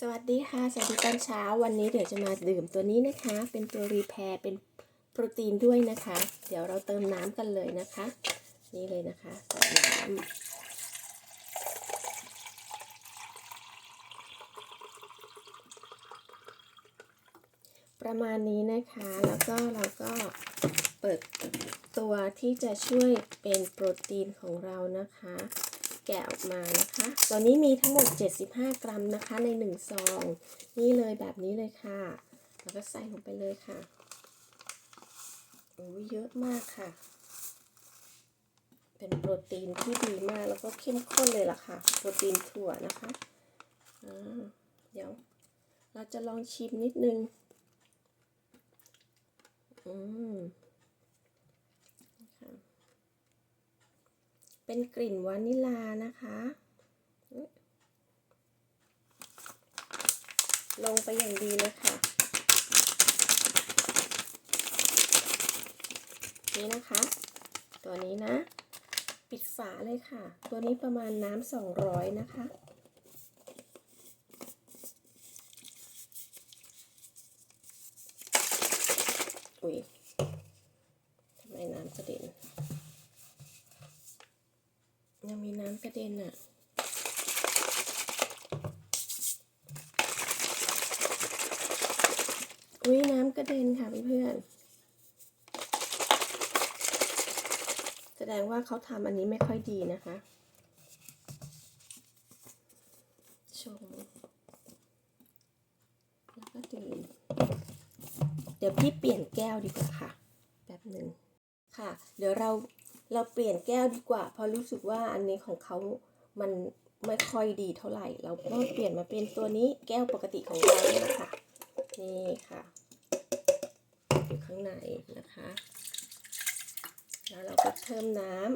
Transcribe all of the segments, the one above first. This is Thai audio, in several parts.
สวัสดีค่ะ สวัสดีตอนเช้า วันนี้เดี๋ยวจะมาดื่มตัวนี้นะคะ เป็นตัวรีแพร์เป็นโปรตีนด้วยนะคะ เดี๋ยวเราเติมน้ำกันเลยนะคะ นี่เลยนะคะใส่น้ำประมาณนี้นะคะ แล้วก็เราก็เปิดตัวที่จะช่วยเป็นโปรตีนของเรานะคะ แกะออกมานะคะตัวนี้มีทั้งหมด 75 กรัมนะคะ ใน1ซอง นี่เลยแบบนี้เลยค่ะ แล้วก็ใส่ลงไปเลยค่ะ โอ้ยเยอะมากค่ะ เป็นโปรตีนที่ดีมากแล้วก็เข้มข้นเลยล่ะค่ะ โปรตีนถั่วนะคะอ่าเดี๋ยว เราจะลองชิมนิดนึง อืมค่ะ เป็นกลิ่นวานิลานะคะ ลงไปอย่างดีเลยค่ะ นี่นะคะ ตัวนี้นะ ปิดฝาเลยค่ะ ตัวนี้ประมาณน้ำสองร้อยนะคะอุ้ยทำไมน้ำกระเด็น ยังมีน้ำกระเด็นอะอุ้ยน้ำกระเด็นค่ะเพื่อนแสดงว่าเขาทำอันนี้ไม่ค่อยดีนะคะชงแล้วก็ดื่มเดี๋ยวพี่เปลี่ยนแก้วดีกว่าค่ะ แป๊บหนึ่งค่ะ เดี๋ยวเรา เราเปลี่ยนแก้วดีกว่า เพราะรู้สึกว่าอันนี้ของเขามันไม่ค่อยดีเท่าไหร่ เราก็เปลี่ยนมาเป็นตัวนี้แก้วปกติของเราเนี่ยค่ะ นี่ค่ะ อยู่ข้างในนะคะ แล้วเราก็เพิ่มน้ำ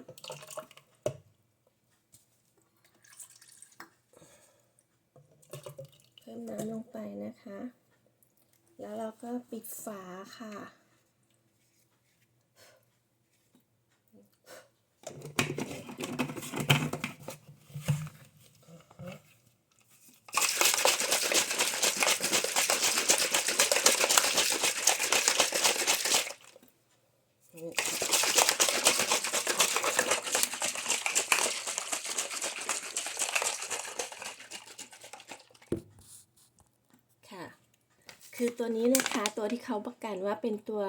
เพิ่มน้ำลงไปนะคะ แล้วเราก็ปิดฝาค่ะ ค่ะ คือตัวนี้นะคะตัวที่เขาประกันว่าเป็นตัว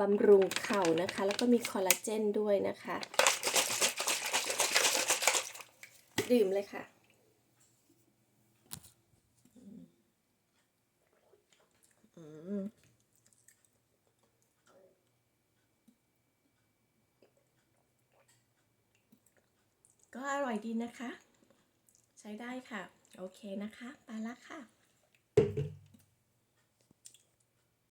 บำรุงเข่านะคะ แล้วก็มีคอลลาเจนด้วยนะคะ ดื่มเลยค่ะอืม ก็อร่อยดีนะคะ ใช้ได้ค่ะ โอเคนะคะ ไปละค่ะ